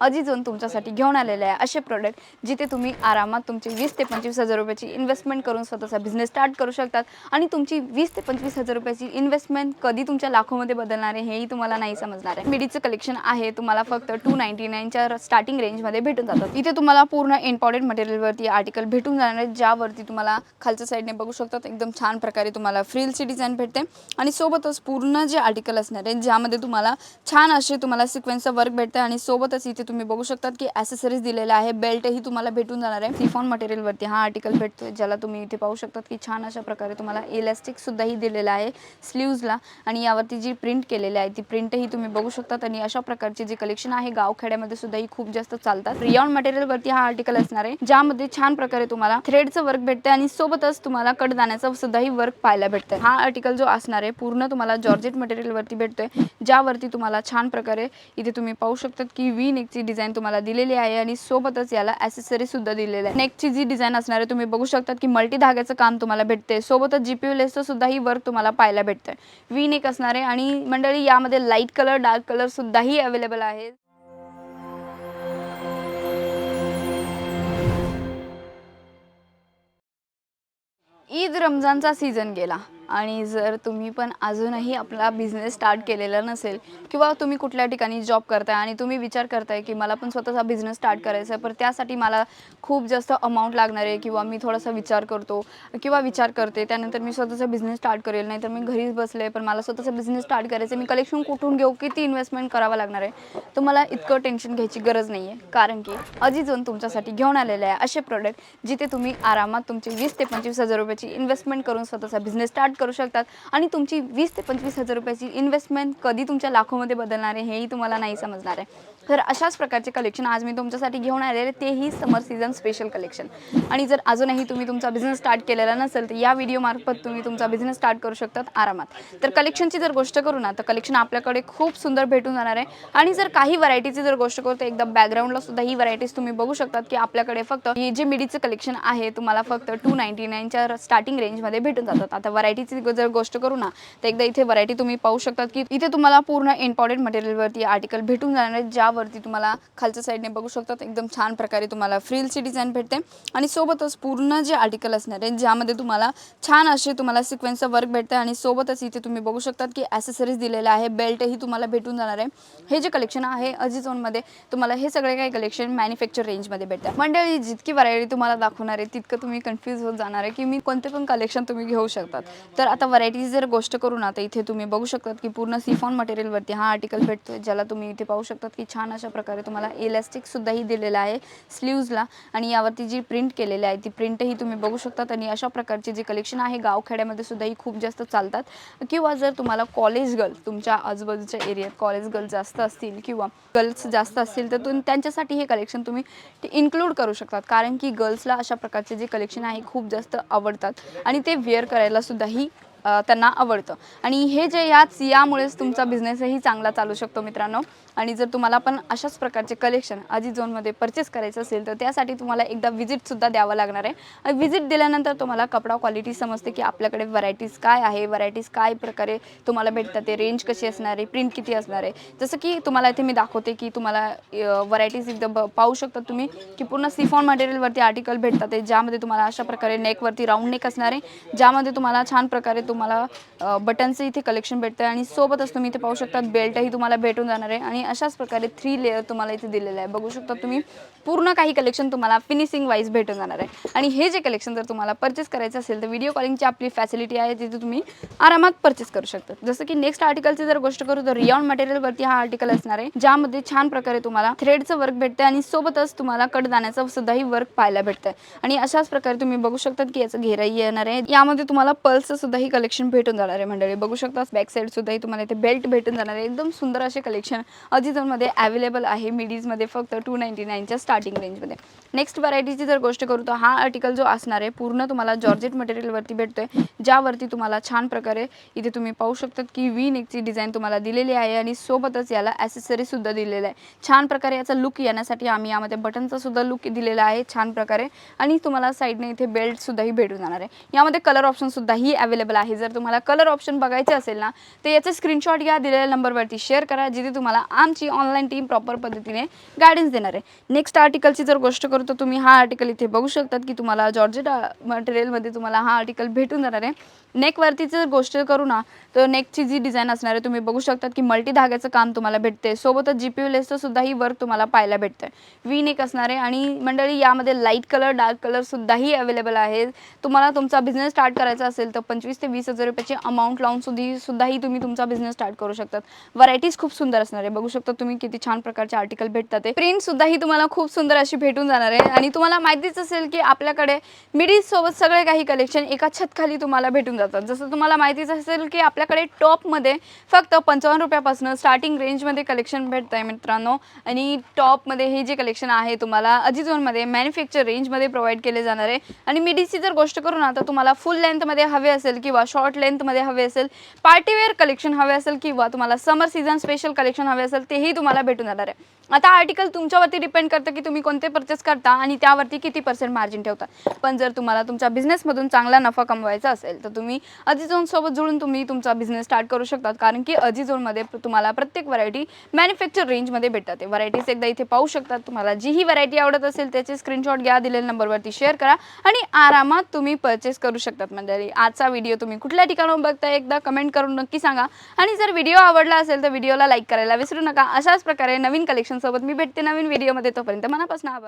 अजिजोन तुमच्यासाठी घेऊन आलेले आहे असे प्रोडक्ट जिथे तुम्ही आरामात तुमची वीस ते पंचवीस हजार रुपयाची इन्व्हेस्टमेंट करून स्वतःचा बिझनेस स्टार्ट करू शकतात. आणि तुमची वीस ते पंचवीस हजार रुपयाची इन्व्हेस्टमेंट कधी तुमच्या लाखोमध्ये बदलणार आहे हेही तुम्हाला नाही समजणार आहे. मिडीचं कलेक्शन आहे तुम्हाला फक्त टू नाईन्टी नाईनच्या स्टार्टिंग रेंजमध्ये भेटून जातात इथे तुम्हाला पूर्ण इम्पॉर्टंट मटेरियलवरती आर्टिकल भेटून जाणार आहे ज्यावरती तुम्हाला खालच्या साईडने बघू शकतात एकदम छान प्रकारे तुम्हाला फ्रीलची डिझाईन भेटते. आणि सोबतच पूर्ण जे आर्टिकल असणार आहे ज्यामध्ये तुम्हाला छान असे तुम्हाला सिक्वेन्सचं वर्क भेटतं आणि सोबतच इथे तुम्ही बघू शकतात की ॲसेसरीज दिलेला आहे बेल्टही तुम्हाला भेटून जाणार आहे. सिफॉन मटेरियलवरती हा आर्टिकल भेटतो ज्याला तुम्ही इथे पाहू शकतात की छान अशा प्रकारे तुम्हाला इलॅस्टिक सुद्धाही दिलेला आहे स्लीव्जला आणि यावरती जी प्रिंट केलेली आहे ती प्रिंटही तुम्ही बघू शकतात. आणि अशा प्रकारचे जे कलेक्शन आहे गावखेड्यामध्ये सुद्धा ही खूप जास्त चालतात. रियॉन मटेरियलवरती हा आर्टिकल असणार आहे ज्यामध्ये छान प्रकारे तुम्हाला थ्रेडचं वर्क भेटते आणि सोबतच तुम्हाला कडदाण्याचं सुद्धाही वर्क पाहायला भेटतं हा आर्टिकल जो असणार आहे पूर्ण तुम्हाला जॉर्जेट मटेरियलवरती भेटतोय ज्यावरती तुम्हाला छान प्रकारे इथे तुम्ही पाहू शकतात की वी नेकची डिझाईन तुम्हाला दिलेली आहे आणि सोबतच याला ॲसेसरीसुद्धा सुद्धा आहे. नेकची जी डिझाईन असणार आहे तुम्ही बघू शकतात की मल्टी धाग्याचं काम तुम्हाला भेटते सोबतच जीपीयू लेसचं सुद्धा ही वर्क तुम्हाला पाहायला भेटतंय. वी नेक असणार आहे आणि मंडळी यामध्ये लाइट कलर डार्क कलर सुद्धाही अवेलेबल आहे ईद रमजानचा सीझन गेला. आणि जर तुम्ही पण अजूनही आपला बिझनेस स्टार्ट केलेला नसेल किंवा तुम्ही कुठल्या ठिकाणी जॉब करताय आणि तुम्ही विचार करताय की मला पण स्वतःचा बिझनेस स्टार्ट करायचा आहे पण त्यासाठी मला खूप जास्त अमाऊंट लागणार आहे किंवा मी थोडासा विचार करतो किंवा विचार करते त्यानंतर मी स्वतःचा बिझनेस स्टार्ट करेल नाही तर मी घरीच बसले पण मला स्वतःचा बिझनेस स्टार्ट करायचं आहे. मी कलेक्शन कुठून घेऊ किती इन्व्हेस्टमेंट करावं लागणार आहे तर मला इतकं टेन्शन घ्यायची गरज नाही आहे कारण की अजिजोन तुमच्यासाठी घेऊन आलेले आहे असे प्रोडक्ट जिथे तुम्ही आरामात तुमची वीस ते पंचवीस हजार रुपयाची इन्व्हेस्टमेंट करून स्वतःचा बिझनेस स्टार्ट करू शकतात. आणि तुमची वीस ते पंचवीस हजार रुपयाची इन्व्हेस्टमेंट कधी तुमच्या लाखोमध्ये बदलणार आहे हेही तुम्हाला नाही समजणार आहे. तर अशाच प्रकारचे कलेक्शन आज मी तुमच्यासाठी घेऊन आलेले तेही समर सीझन स्पेशल कलेक्शन आणि जर अजूनही तुम्ही तुमचा बिझनेस स्टार्ट केलेला नसेल तर या व्हिडिओमार्फत तुम्ही तुमचा बिझनेस स्टार्ट करू शकतात आरामात. तर कलेक्शनची जर गोष्ट करू ना तर कलेक्शन आपल्याकडे खूप सुंदर भेटून जाणार आहे. आणि जर काही व्हरायटीची जर गोष्ट करू तर एकदा बॅकग्राऊंडला सुद्धा ही व्हरायटीज तुम्ही बघू शकतात की आपल्याकडे फक्त हे जे मिडीचं कलेक्शन आहे तुम्हाला फक्त टू नाईन्टी नाईनच्या स्टार्टिंग रेंजमध्ये भेटून जातात. आता व्हरायटीची जर गोष्ट करू ना तर एकदा इथे व्हरायटी तुम्ही पाहू शकतात की इथे तुम्हाला पूर्ण इम्पॉर्टंट मटेरियलवरती आर्टिकल भेटून जाणार आहे ज्यावरती तुम्हाला खालच्या साईडने बघू शकतात. एकदम छान प्रकारे तुम्हाला फ्रीलची डिझाईन भेटते. आणि सोबतच पूर्ण जे आर्टिकल असणार आहे ज्यामध्ये तुम्हाला छान असे तुम्हाला सिक्वेन्सचं वर्क भेटतं आणि सोबतच इथे तुम्ही बघू शकतात की ॲसेसरीज दिलेलं आहे बेल्टही तुम्हाला भेटून जाणार आहे. हे जे कलेक्शन आहे अजिझोनमध्ये तुम्हाला हे सगळे काही कलेक्शन मॅन्युफॅक्चर रेंजमध्ये भेटतात. मंडळी जितकी व्हरायटी तुम्हाला दाखवणार आहे तितकं तुम्ही कन्फ्यूज होत जाणार आहे की मी कोणते पण कलेक्शन तुम्ही घेऊ शकतात. तर आता व्हरायटीज जर गोष्ट करू ना तर इथे तुम्ही बघू शकतात की पूर्ण सिफॉन मटेरियलवरती हा आर्टिकल भेटतो ज्याला तुम्ही इथे पाहू शकतात की छान अशा प्रकारे तुम्हाला इलॅस्टिकसुद्धाही दिलेलं दिलेला आहे स्लीव्जला आणि यावरती जी प्रिंट केलेली आहे ती प्रिंटही तुम्ही बघू शकतात. आणि अशा प्रकारचे जे कलेक्शन आहे गावखेड्यामध्ये सुद्धा ही खूप जास्त चालतात. किंवा जर तुम्हाला कॉलेज गर्ल तुमच्या आजूबाजूच्या एरियात कॉलेज गर्ल जास्त असतील किंवा गर्ल्स जास्त असतील तर तुम त्यांच्यासाठी हे कलेक्शन तुम्ही इन्क्लूड करू शकतात. कारण की गर्ल्सला अशा प्रकारचे जे कलेक्शन आहे खूप जास्त आवडतात. आणि ते वेअर करायला सुद्धाही ही त्यांना आवडतं. आणि हे जे याच यामुळेच तुमचा बिझनेसही चांगला चालू शकतो मित्रांनो. आणि जर तुम्हाला पण अशाच प्रकारचे कलेक्शन आजी झोनमध्ये परचेस करायचं असेल तर त्यासाठी तुम्हाला एकदा व्हिजिटसुद्धा द्यावं लागणार आहे. आणि व्हिजिट दिल्यानंतर तुम्हाला कपडा क्वालिटी समजते की आपल्याकडे व्हरायटीज काय आहे व्हरायटीज काय प्रकारे तुम्हाला भेटतात ते रेंज कशी असणार आहे प्रिंट किती असणार आहे. जसं की तुम्हाला इथे मी दाखवते की तुम्हाला व्हरायटीज एकदम पाहू शकता तुम्ही की पूर्ण सिफॉन मटेरियलवरती आर्टिकल भेटतात ते ज्यामध्ये तुम्हाला अशा प्रकारे नेकवरती राऊंड नेक असणार आहे ज्यामध्ये तुम्हाला छान प्रकारे तुम्हाला बटनचं इथे कलेक्शन भेटतं आहे आणि सोबतच तुम्ही इथे पाहू शकता बेल्टही तुम्हाला भेटून जाणार आहे. आणि अशाच प्रकारे थ्री लेअर तुम्हाला इथे दिलेलं आहे. बघू शकता तुम्ही पूर्ण काही कलेक्शन तुम्हाला फिनिशिंग वाईज भेटून जाणार आहे. आणि हे जे कलेक्शन जर तुम्हाला परचेस करायचं असेल तर व्हिडिओ कॉलिंगची आपली फॅसिलिटी आहे तिथे तुम्ही आरामात परचेस करू शकता. जसं की नेक्स्ट आर्टिकलची जर गोष्ट करू तर रियॉन मटेरियलवरती हा आर्टिकल असणार आहे ज्यामध्ये छान प्रकारे तुम्हाला थ्रेडचं वर्क भेटतं आणि सोबतच तुम्हाला कडदाण्याचं सुद्धाही वर्क पाहायला भेटतं आणि अशाच प्रकारे तुम्ही बघू शकतात की याचं घेराई येणार आहे. यामध्ये तुम्हाला पल्सचं सुद्धा ही कलेक्शन भेटून जाणार आहे मंडळी. बघू शकता बॅक साईड सुद्धा तुम्हाला इथे बेल्ट भेटून जाणार आहे. एकदम सुंदर असे कलेक्शन अजिझोनमध्ये अवेलेबल आहे मिडीजमध्ये फक्त टू नाईन्टी नाईनच्या स्टार्टिंग रेंजमध्ये नेक्स्ट व्हरायटीची जर गोष्ट करू तर हा आर्टिकल जो असणार आहे पूर्ण तुम्हाला जॉर्जेट मटेरियलवरती भेटतोय ज्यावरती तुम्हाला छान प्रकारे इथे तुम्ही पाहू शकतात की वी नेकची डिझाईन तुम्हाला दिलेली आहे आणि सोबतच याला ॲसेसरीसुद्धा दिलेलं आहे. छान प्रकारे याचा लुक येण्यासाठी आम्ही यामध्ये बटनचासुद्धा लुक दिलेला आहे छान प्रकारे आणि तुम्हाला साईडने इथे बेल्टसुद्धाही भेटून जाणार आहे. यामध्ये कलर ऑप्शनसुद्धाही अवेलेबल आहे. जर तुम्हाला कलर ऑप्शन बघायचे असेल ना तर याचे स्क्रीनशॉट घ्या दिलेल्या नंबरवरती शेअर करा जिथे तुम्हाला आमची ऑनलाईन टीम प्रॉपर पद्धतीने गायडन्स देणार आहे. नेक्स्ट आर्टिकलची जर गोष्ट करू तर तुम्ही हा आर्टिकल इथे बघू शकतात की तुम्हाला जॉर्जेट मटेरियलमध्ये uh, तुम्हाला हा आर्टिकल भेटून जाणार आहे. नेकवरती जर गोष्ट करू ना तर नेकची जी डिझाईन असणार आहे तुम्ही बघू शकतात की मल्टी धाग्याचं काम तुम्हाला भेटते सोबतच जी पी यू लेसचं सुद्धा ही वर्क तुम्हाला पाहायला भेटतं वी नेक असणार आहे आणि मंडळी यामध्ये लाइट कलर डार्क कलर सुद्धाही अवेलेबल आहे. तुम्हाला तुमचा बिझनेस स्टार्ट करायचा असेल तर पंचवीस ते वीस हजार रुपयाची अमाऊंट लावून सुद्धा सुद्धाही तुम्ही तुमचा बिझनेस स्टार्ट करू शकतात. व्हरायटीज खूप सुंदर असणार आहे बघू शकता तुम्ही किती छान प्रकारचे आर्टिकल भेटतात ते. प्रिंट सुद्धाही तुम्हाला खूप सुंदर अशी भेटून जाणार आहे. आणि तुम्हाला माहितीच असेल की आपल्याकडे मिडी सोबत सगळे काही कलेक्शन एका छतखाली तुम्हाला भेटून जातात. जसं तुम्हाला माहितीच असेल की आपल्याकडे टॉपमध्ये फक्त पंचावन्न रुपयापासून स्टार्टिंग रेंजमध्ये कलेक्शन भेटत आहे मित्रांनो. आणि टॉपमध्ये हे जे कलेक्शन आहे तुम्हाला अजिझोनमध्ये मॅन्युफॅक्चर रेंजमध्ये प्रोव्हाइड केले जाणार आहे. आणि मिडीची जर गोष्ट करू ना तर तुम्हाला फुल लेंथमध्ये हवे असेल किंवा शॉर्ट लेंथमध्ये हवे असेल. पार्टीवेअर कलेक्शन हवे असेल किंवा तुम्हाला समर सीझन स्पेशल कलेक्शन हवे असेल तेही तुम्हाला भेटून जाणार आहे. आता आर्टिकल तुमच्यावरती डिपेंड करतं की तुम्ही कोणते परचेस करता आणि त्यावरती किती पर्सेंट मार्जिन ठेवता. पण जर तुम्हाला तुमच्या बिझनेसमधून चांगला नफा कमवायचा असेल तर तुम्ही अजिझोनसोबत जुळून तुम्ही तुमचा बिझनेस स्टार्ट करू शकतात. कारण की अजिझोनमध्ये तुम्हाला प्रत्येक व्हरायटी मॅन्युफॅक्चर रेंजमध्ये भेटतात. व्हरायटीज एकदा इथे पाहू शकतात. तुम्हाला जी ही व्हरायटी आवडत असेल त्याचे स्क्रीनशॉट घ्या दिलेल्या नंबरवरती शेअर करा आणि आरामात तुम्ही परचेस करू शकतात. मंडळी आजचा व्हिडिओ तुम्ही कुठल्या ठिकाणाहून बघता एकदा कमेंट करून नक्की सांगा. आणि जर व्हिडिओ आवडला असेल तर व्हिडिओला लाईक करायला विसरू नका. अशाच प्रकारे नवीन कलेक्शन सोबत मी भेटते नवीन व्हिडिओमध्ये तोपर्यंत मनापासून आभार.